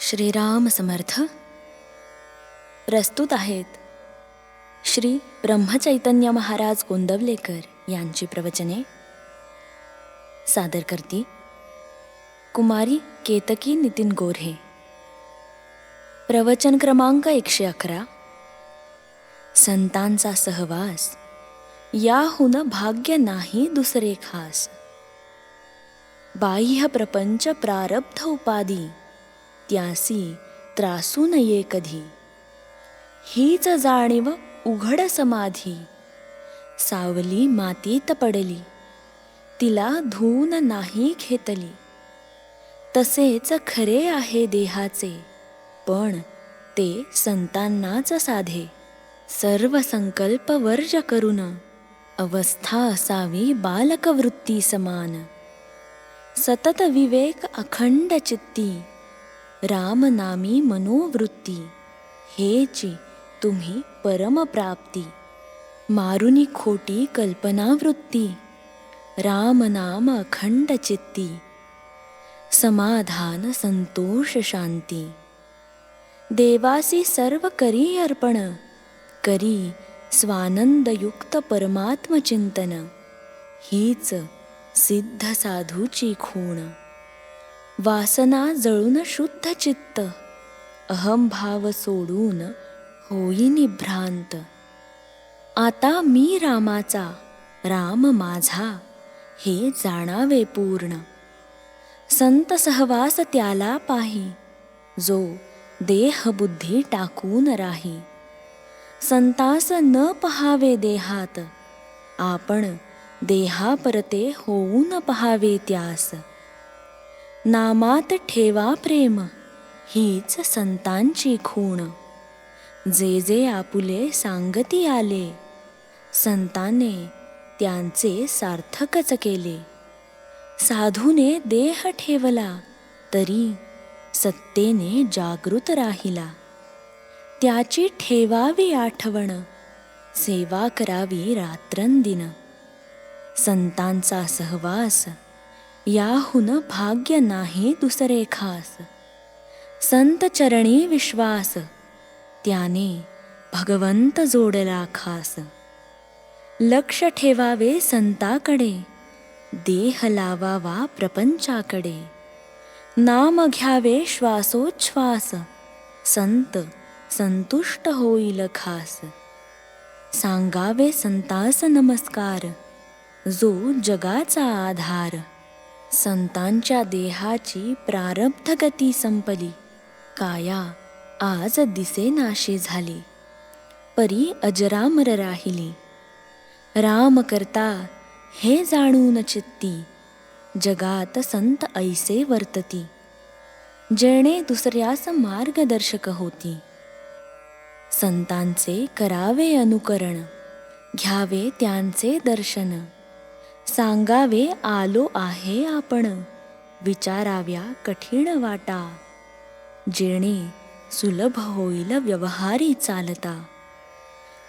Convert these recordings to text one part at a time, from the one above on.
श्रीराम समर्थ प्रस्तुत आहेत श्री ब्रह्मचैतन्य महाराज गोंदवलेकर यांची प्रवचने. सादर करती कुमारी केतकी नितीन गोऱ्हे. प्रवचन क्रमांक एकशे अकरा. संतांचा सहवास. याहून भाग्य नाही दुसरे खास. बाह्य प्रपंच प्रारब्ध उपाधी. त्यासी त्रासू नये कधी. हीच जाणीव उघड समाधी. सावली मातीत पडली. तिला धून नाही घेतली तसेच खरे आहे देहाचे पण ते संतांनाच साधे. सर्व संकल्प वर्ज करून अवस्था असावी बालकवृत्ती समान. सतत विवेक अखंड चित्ती. रामनामी मनोवृत्ती. हेची तुम्ही परमप्राप्ती. मारुनी खोटी कल्पनावृत्ती. रामनाम अखंड चित्ती. समाधान संतोष शांती. देवासी सर्व करी अर्पण. करी स्वानंदयुक्त परमात्मचिंतन. हीच सिद्ध साधूची खूण. वासना जळून शुद्ध चित्त. अहंभाव सोडून होई निभ्रांत. आता मी रामाचा राम माझा हे जाणावे पूर्ण. संत सहवास त्याला पाही जो देह बुद्धी टाकून राही. संतास न पहावे देहात आपण देहापरते होऊन पहावे त्यास. नामात ठेवा प्रेम हीच संतांची खूण. जे जे आपुले सांगती आले संताने त्यांचे सार्थकच केले. साधूने देह ठेवला तरी सत्तेने जागृत राहिला. त्याची ठेवावी आठवण सेवा करावी रात्रंदिन. संतांचा सहवास याहून भाग्य नाही दुसरे खास. संत चरणी विश्वास त्याने भगवंत जोडला खास. लक्ष ठेवावे संताकडे देह लावावा प्रपंचाकडे. नाम घ्यावे श्वासोच्छ्वास संत संतुष्ट होईल खास. सांगावे संतास नमस्कार जो जगाचा आधार. संतांच्या देहाची प्रारब्ध गती संपली. काया आज दिसेनाशी झाली. परी अजरामर राहिली. राम करता हे जाणून चित्ती. जगात संत ऐसे वर्तती. जेणे दुसऱ्यास मार्गदर्शक होती. संतांचे करावे अनुकरण. घ्यावे त्यांचे दर्शन. सांगावे आलो आहे आपण. विचाराव्या कठीण वाटा. जेणे सुलभ होईल व्यवहारी चालता.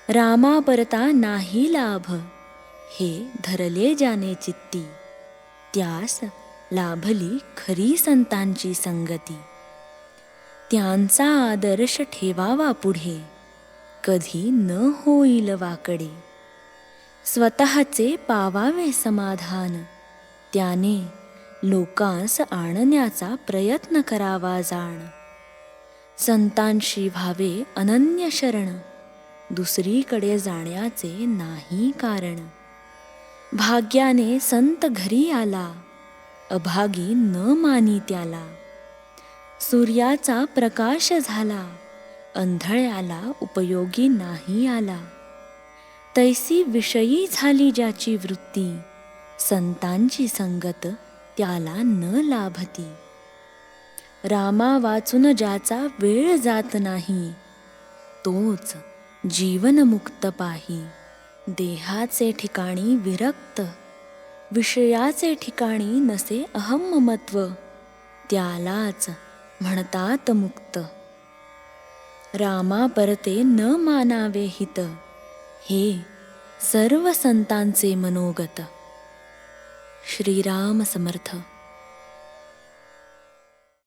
रामा परता नाही लाभ. हे धरले जाणे चित्ती. त्यास लाभली खरी संतांची संगती. त्यांचा आदर्श ठेवावा पुढे. कधी न होईल वाकडे. स्वतःचे पावावे समाधान. त्याने लोकांस आणण्याचा प्रयत्न करावा जाण. संतांशी व्हावे अनन्य शरण. दुसरीकडे जाण्याचे नाही कारण. भाग्याने संत घरी आला. अभागी न मानी त्याला. सूर्याचा प्रकाश झाला. अंधळ्याला उपयोगी नाही आला. तैसी विषयी झाली ज्याची वृत्ती संतांची संगत त्याला न लाभती. रामा वाचून ज्याचा वेळ जात नाही तोच जीवनमुक्त पाही. देहाचे ठिकाणी विरक्त विषयाचे ठिकाणी नसे अहममत्व त्यालाच म्हणतात मुक्त. रामा परते न मानावे हित हे सर्व संतांचे मनोगत. श्रीराम समर्थ.